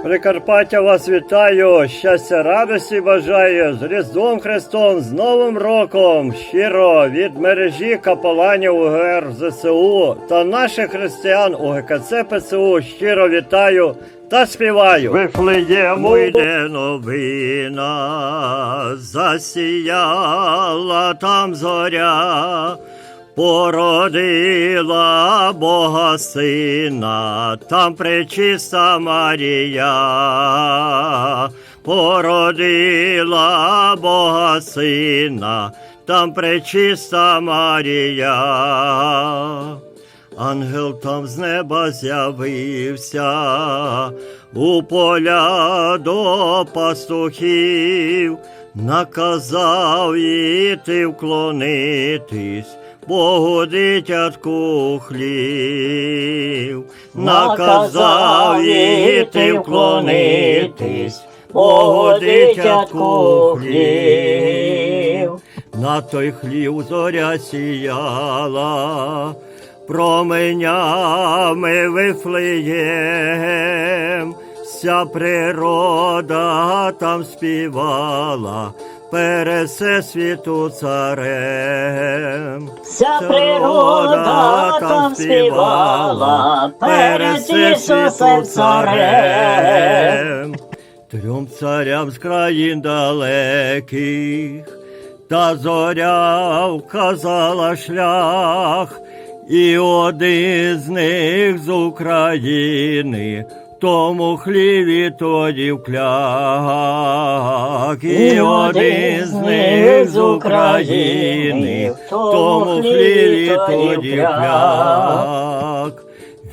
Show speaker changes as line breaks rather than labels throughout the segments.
Прикарпаття вас вітаю, щастя, радості бажаю з Різдвом Христом, з Новим роком, щиро від мережі капеланів УГР ЗСУ та наших християн УГКЦ ПЦУ щиро вітаю та співаю. Вифлеєму йде новина, засіяла там зоря. Породила Бога сина, там пречиста Марія, породила Бога сина, там пречиста Марія. Ангел там з неба з'явився, у поля до пастухів, наказав іти вклонитись. Богу дитятку хлів, наказав іти вклонитись, Богу дитятку хлів. На той хлів зоря сіяла, променями вифлеєм, вся природа там співала, пересе світу царем.
Вся природа там співала, перед Ісусом царем.
Трьом царям з країн далеких, та зоря вказала шлях, і один з них з України. Тому хліві тоді вкляк, і один з них з України, в тому хліві тоді вкляк.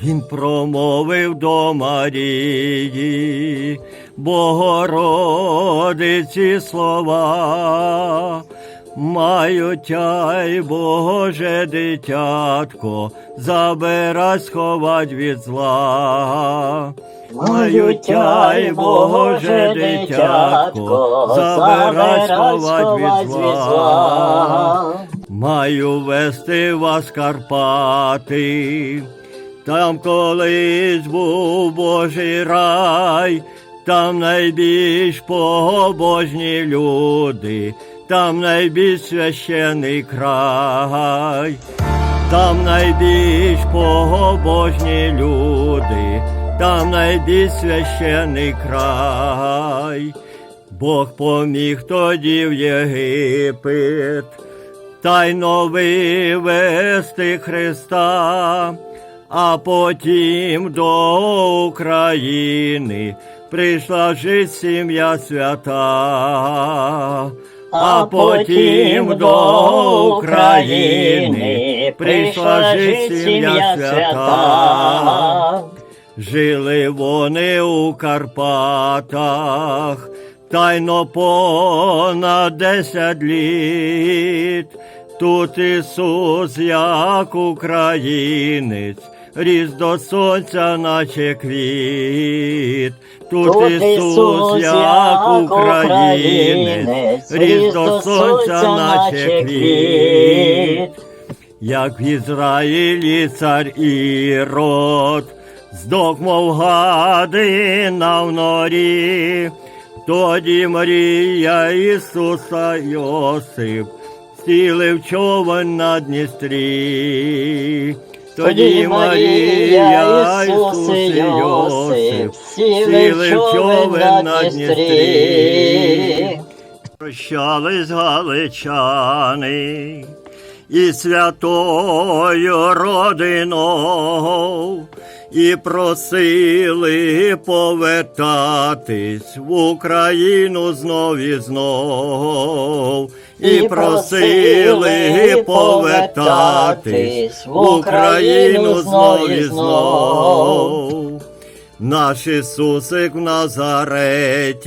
Він промовив до Марії, Богородиці слова. Маю тяй, Боже дитятко, забирай сховать від зла. Маю тяй, Боже дитятко, забирай сховать від зла. Маю вести вас Карпати, там колись був Божий рай, там найбільш побожні люди, там найбільш священий край, там найбільш побожні люди, там найбільш священий край. Бог поміг тоді в Єгипет, тайно вивести Христа, а потім до України прийшла жить сім'я свята. А потім до України прийшла жить сім'я свята. Жили вони у Карпатах, тайно понад десять літ. Тут Ісус, як українець, ріс до сонця, наче квіт. Тут,
Тут
Ісус, як українець, ріс до сонця, наче квіт. Як в Ізраїлі цар Ірод, здох, мов гадина в норі, тоді Марія Ісуса Йосип, сіли в човен на Дністрі. Тоді Марія Ісус і Йосип, сіли в човен на Дністрі. Прощались галичани і святою родиною, і просили повертатись в Україну знов і знов, і просили повертатись в Україну знов і знов. Наш Ісусик в Назареті,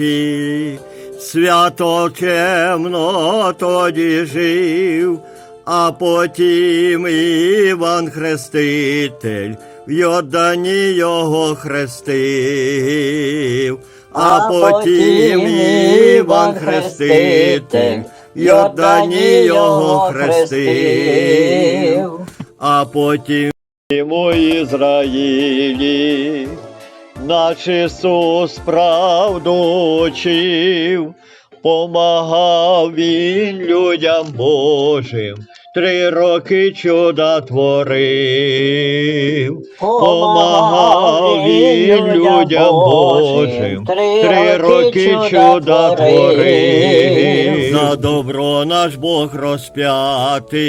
свято чемно тоді жив, а потім Іван Хреститель в Йордані його хрестив, а потім Іван Хреститель в Йордані його хрестив, а потім у Ізраїлі Наш Ісус правду учив, помагав Він людям Божим, три роки чуда творив. Помагав він людям Божим, три роки чуда творив. За добро наш Бог розп'ятий,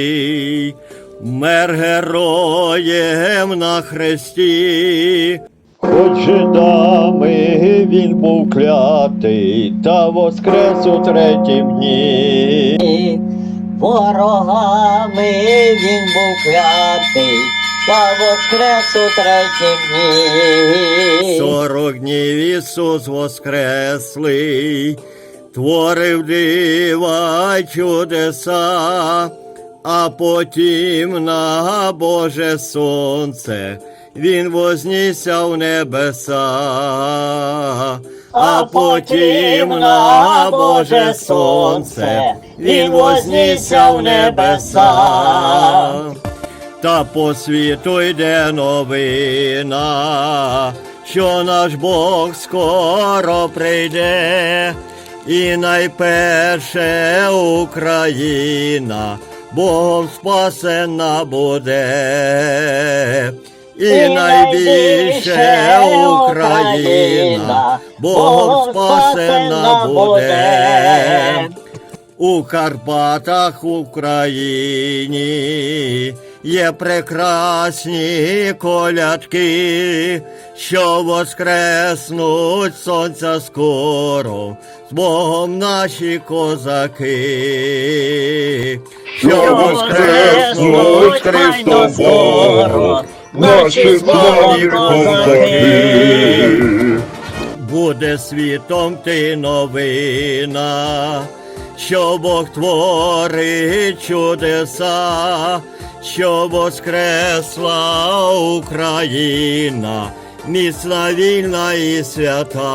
мер героєм на хресті. Хоч жидами він був клятий, та воскрес у третім дні.
Ворогами він був клятий, та воскрес у третім дні.
Сорок днів Ісус воскреслий, творив дива чудеса, а потім на Боже сонце він вознісся в небеса, а потім на Боже сонце він вознісся в небеса. Та по світу йде новина, що наш Бог скоро прийде, і найперше Україна Богом спасена буде, і найбільше Україна Богом спасена буде. У Карпатах Україні є прекрасні колядки, що воскреснуть сонця скоро, з Богом наші козаки, що воскреснуть Христом Богом, наші славні козаки. Буде світом ти новина, що Бог творить чудеса, що воскресла Україна, міцна вільна і свята,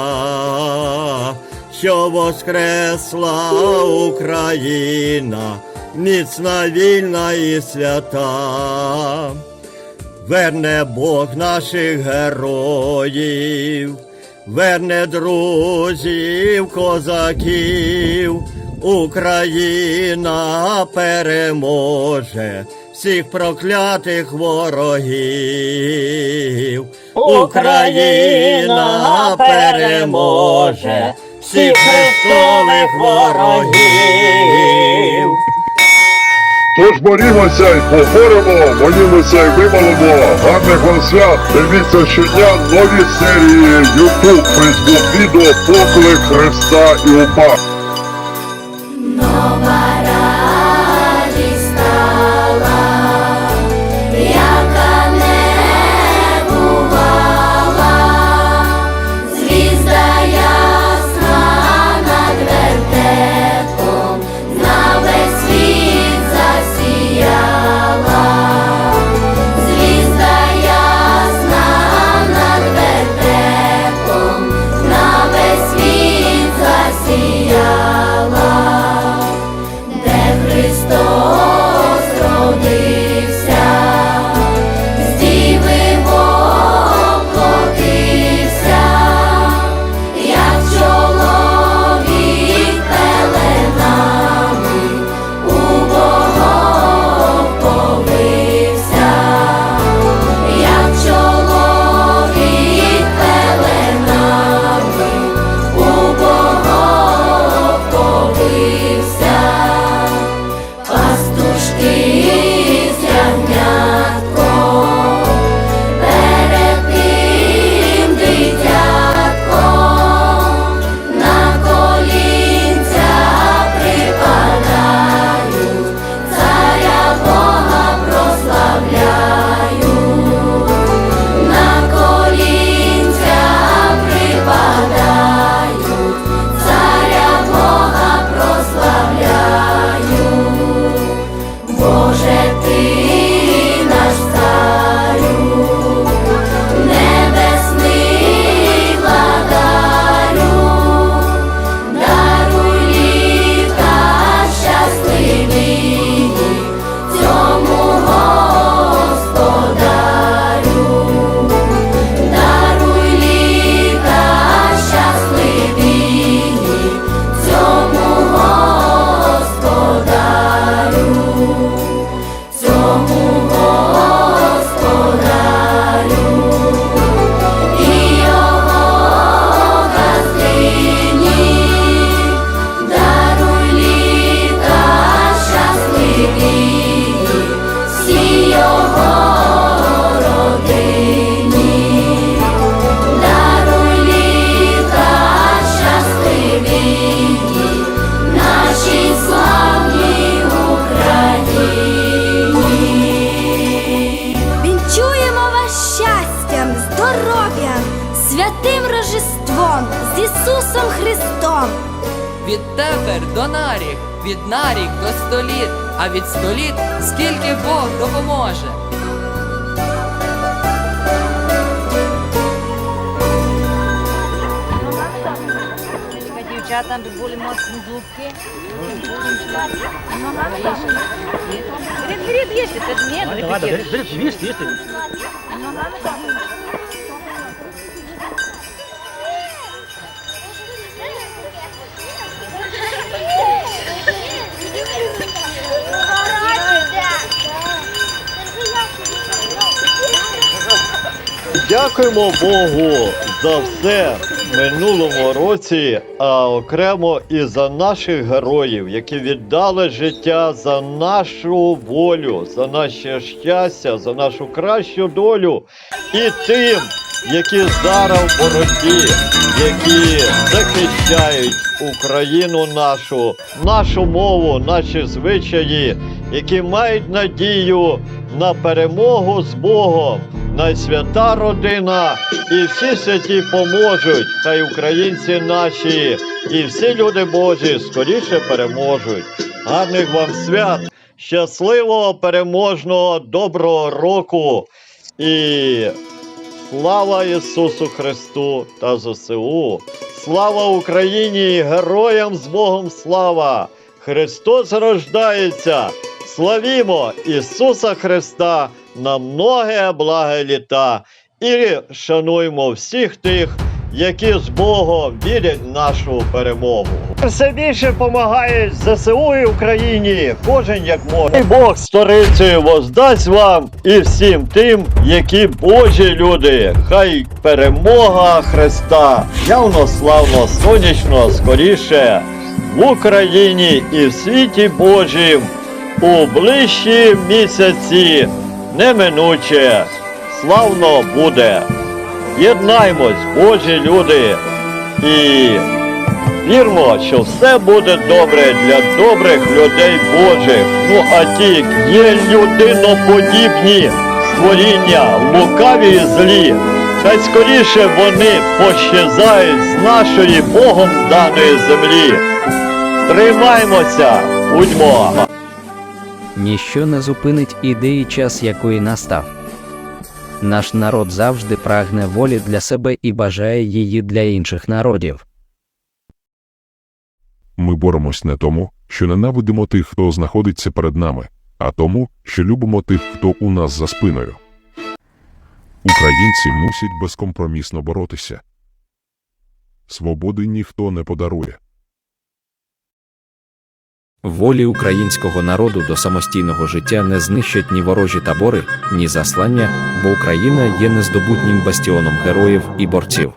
що воскресла Україна, міцна вільна і свята. Верне Бог наших героїв, верне друзів, козаків, Україна переможе всіх проклятих ворогів. Україна переможе всіх хрестових ворогів.
Тож борімося й поборемо, молімося й вимолимо. Гарних вам свят! Дивіться щодня нові серії YouTube, Facebook, відео, поклик Христа і УПА.
all до нарік, від нарік до століт, а від століт скільки Бог допоможе.
Дівчата би були моцні зубки. Вперед, вперед, їсти, це ні, давай, давай,
Дякуємо Богу за все минулому році, а окремо і за наших героїв, які віддали життя за нашу волю, за наше щастя, за нашу кращу долю і тим, які зараз в боротьбі, які захищають Україну нашу, нашу мову, наші звичаї, які мають надію на перемогу з Богом. Найсвята родина і всі святі поможуть. Хай українці наші і всі люди Божі скоріше переможуть. Гарних вам свят, щасливого, переможного, доброго року і слава Ісусу Христу та ЗСУ! Слава Україні! Героям з Богом слава! Христос рождається! Славімо Ісуса Христа на многе благе літа і шануймо всіх тих, які з Богом вірять нашу перемогу. Все більше допомагають ЗСУ і Україні, кожен як може. І Бог сторицею воздасть вам і всім тим, які Божі люди. Хай перемога Христа явно славно, сонячно, скоріше в Україні і в світі Божім у ближчі місяці неминуче славно буде. Єднаймось, Божі люди, і вірмо, що все буде добре для добрих людей Божих. Ну а ті є людиноподібні створіння, лукаві і злі. Хай скоріше вони пощезають з нашої Богом даної землі. Тримаймося, будьмо!
Ніщо не зупинить ідеї час, якої настав. Наш народ завжди прагне волі для себе і бажає її для інших народів.
Ми боремось не тому, що ненавидимо тих, хто знаходиться перед нами, а тому, що любимо тих, хто у нас за спиною. Українці мусять безкомпромісно боротися. Свободи ніхто не подарує.
Волі українського народу до самостійного життя не знищать ні ворожі табори, ні заслання, бо Україна є нездобутнім бастіоном героїв і борців.